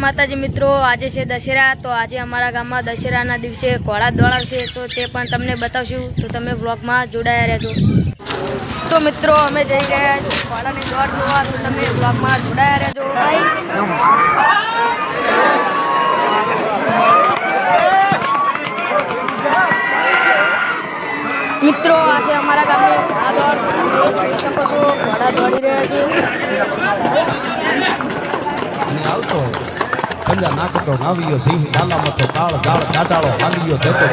માતાજી મિત્રો, આજે છે દશેરા, તો આજે અમારા ગામમાં દશેરાના દિવસે ઘોડા દોડાવશે તો તે પણ તમને બતાવશું. તો તમે બ્લોગમાં જોડાયા રહેજો. તો મિત્રો, અમે જઈ ગયા ઘોડાની દોડ જોવા, તો તમે બ્લોગમાં જોડાયા રહેજો. મિત્રો, આજે અમારા ગામનો ઘોડા દોડ તમે જોઈ શકો છો, ઘોડા દોડી રહ્યા છે આવતો આવતો સંજા નાખતો નાવિયો સિંહ ડાલામતો કાળ જાળ દાદાળો હાંગિયો દેતો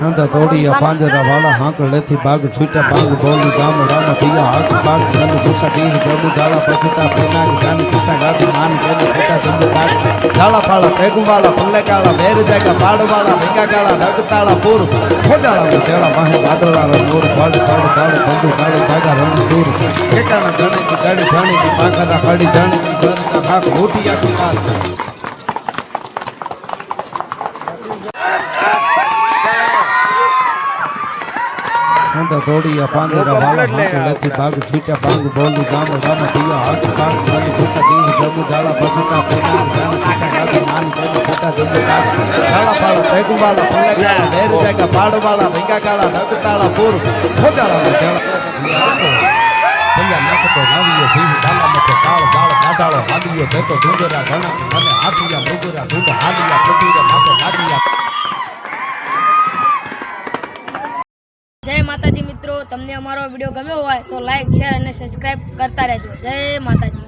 નંદા દોડિયા પાંજરા વાળા હાંકળેથી બાગ છૂટ્યા બાગ બોલી ગામ રામ પિયા હાથ બાગ જન છૂટા તીર બોલી ગાળા પછતા પેના જાની છૂટા ગાડી માન કેને છૂટા સંદ કાગ જાળા પાળા પેગુવાળા પલ્લે કાળા વેર જાગા પાડવાળા ભીગા ગાળા રગતાળા પૂર ખોદાળા તેળા માહે વાદળા રે મોર ફળ ફળ ફળ બંધુ કાળે ભાગા રંગ દૂર કેકાના જાણી કે ગાડી જાણી કી પાંખના ખાડી જાણી કી જનતા હાક મોટી આખી કાર નંદા તોડિયા પાંજરા વાળા હાંકળેથી બાગ છૂટા બાગ બોલી ગામ રામ પિયા હાથ છૂટા જબુ છૂટા પાળા ભેગા કાળા પૂર નાખતો નાવિયો દાદાળો જતો ડુંગરા ઘણા, અને હાથિયા મૃગરા ધૂંડ હાલિયા પ્રતિરે માથે લાગિયા જય માતાજી મિત્રો, તમને અમારો વીડિયો ગમ્યો હોય તો લાઈક શેર અને સબસ્ક્રાઇબ કરતા રહેજો. જય માતાજી.